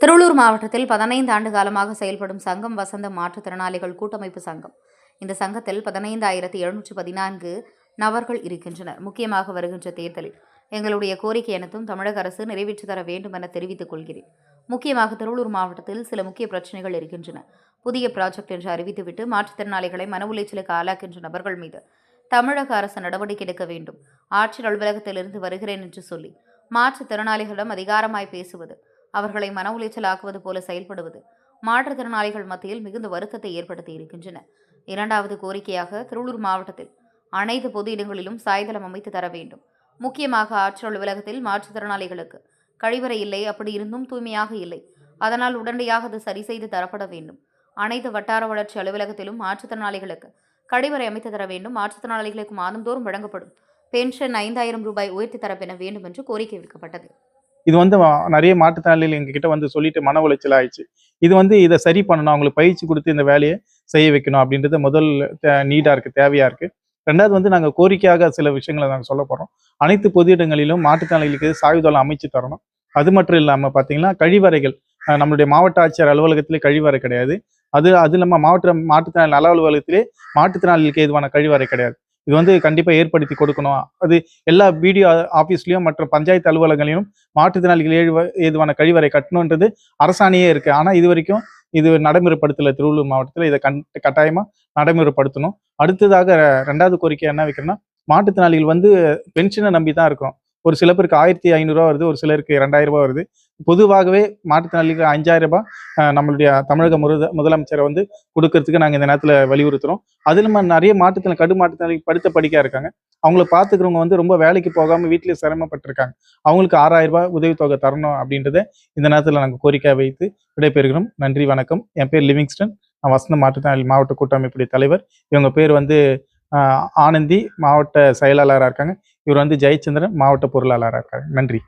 திருவள்ளூர் மாவட்டத்தில் பதினைந்து ஆண்டு காலமாக செயல்படும் சங்கம் வசந்த மாற்றுத்திறனாளிகள் கூட்டமைப்பு சங்கம். இந்த சங்கத்தில் பதினைந்தாயிரத்தி எழுநூற்றி பதினான்கு நபர்கள் இருக்கின்றனர். முக்கியமாக வருகின்ற தேர்தலில் எங்களுடைய கோரிக்கை அனைத்தும் தமிழக அரசு நிறைவேற்றி தர வேண்டும் என தெரிவித்துக் கொள்கிறேன். முக்கியமாக திருவள்ளூர் மாவட்டத்தில் சில முக்கிய பிரச்சனைகள் இருக்கின்றன. புதிய ப்ராஜெக்ட் என்று அறிவித்துவிட்டு மாற்றுத்திறனாளிகளை மன உளைச்சலுக்கு ஆளாக்கின்ற நபர்கள் மீது தமிழக அரசு நடவடிக்கை எடுக்க வேண்டும். ஆட்சியர் அலுவலகத்திலிருந்து வருகிறேன் என்று சொல்லி மாற்றுத்திறனாளிகளிடம் அதிகாரமாய் பேசுவது அவர்களை மன உளைச்சலாக்குவது போல செயல்படுவது. மாற்றுத்திறனாளிகள் மத்தியில் மிகுந்த வருத்தத்தை ஏற்படுத்தி இருக்கின்றன. இரண்டாவது கோரிக்கையாக திருவள்ளூர் மாவட்டத்தில் அனைத்து பொது இடங்களிலும் சாய்தளம் அமைத்து தர வேண்டும். முக்கியமாக ஆட்சியர் அலுவலகத்தில் மாற்றுத்திறனாளிகளுக்கு கழிவறை இல்லை அப்படி இருந்தும் தூய்மையாக இல்லை. அதனால் உடனடியாக அது சரி செய்து தரப்பட வேண்டும். அனைத்து வட்டார வளர்ச்சி அலுவலகத்திலும் மாற்றுத்திறனாளிகளுக்கு கழிவறை அமைத்து தர வேண்டும். மாற்றுத்திறனாளிகளுக்கு மாதந்தோறும் வழங்கப்படும் பென்ஷன் ஐந்தாயிரம் ரூபாய் உயர்த்தி தரப்பென வேண்டும் என்று கோரிக்கை வைக்கப்பட்டது இது வந்து நிறைய மாற்றுத்திறனாளிகள் எங்ககிட்ட வந்து சொல்லிட்டு மன உளைச்சல் ஆயிடுச்சு. இது வந்து இதை சரி பண்ணணும் அவங்களுக்கு பயிற்சி கொடுத்து இந்த வேலையை செய்ய வைக்கணும் அப்படின்றது முதல் நீடாக இருக்குது தேவையாக இருக்குது ரெண்டாவது வந்து நாங்கள் கோரிக்கையாக சில விஷயங்களை நாங்கள் சொல்ல போகிறோம் அனைத்து பொது இடங்களிலும் மாற்றுத்திறனாளிகளுக்கு சாயுதளம் அமைச்சு தரணும். அது மட்டும் இல்லாமல் பார்த்தீங்கன்னா கழிவறைகள் நம்மளுடைய மாவட்ட ஆட்சியர் அலுவலகத்திலே கழிவறை கிடையாது. அது அது இல்லாமல் மாவட்ட மாற்றுத்திறனாளி நல அலுவலகத்திலே மாற்றுத்திறனாளிகளுக்கு எதுவான கழிவறை கிடையாது. இது வந்து கண்டிப்பாக ஏற்படுத்தி கொடுக்கணும். அது எல்லா பிடிஓ ஆஃபீஸ்லையும் மற்றும் பஞ்சாயத்து அலுவலகங்களிலும் மாற்றுத்திறனாளிகள் ஏழு ஏதுவான கழிவறை கட்டணுன்றது அரசாணையே இருக்குது ஆனால் இது வரைக்கும் இது நடைமுறைப்படுத்தல திருவள்ளூர் மாவட்டத்தில். இதை கண் கட்டாயமாக நடைமுறைப்படுத்தணும். அடுத்ததாக ரெண்டாவது கோரிக்கை என்ன வைக்கிறேன்னா மாற்றுத்திறனாளிகள் வந்து பென்ஷனை நம்பி தான் இருக்கும் ஒரு சில பேருக்கு ஆயிரத்தி ஐநூறுரூவா வருது ஒரு சிலருக்கு ரெண்டாயிரம் ரூபா வருது. பொதுவாகவே மாற்றுத்திறனாளிகளுக்கு அஞ்சாயிரம் ரூபாய் நம்மளுடைய தமிழக முருத முதலமைச்சரை வந்து கொடுக்கறதுக்கு நாங்கள் இந்த நேரத்தில் வலியுறுத்துறோம். அது இல்லாமல் நிறைய மாற்றுத்திறன் கடும் மாற்றுத்திறனாளி படித்த படிக்கா இருக்காங்க. அவங்கள பார்த்துக்கிறவங்க வந்து ரொம்ப வேலைக்கு போகாமல் வீட்டிலேயே சிரமப்பட்டிருக்காங்க. அவங்களுக்கு ஆறாயிரம் ரூபாய் உதவித்தொகை தரணும் அப்படின்றத இந்த நேரத்தில் நாங்கள் கோரிக்கை வைத்து விடைபெறுகிறோம். நன்றி வணக்கம். என் பேர் லிவிங்ஸ்டன். நான் வசந்த மாற்றுத்திறனாளி மாவட்ட கூட்டமைப்புடைய தலைவர். இவங்க பேர் வந்து ஆனந்தி மாவட்ட செயலாளராக இருக்காங்க. இவர் வந்து ஜெயச்சந்திரன் மாவட்ட பொருளாளராக இருக்காங்க. நன்றி.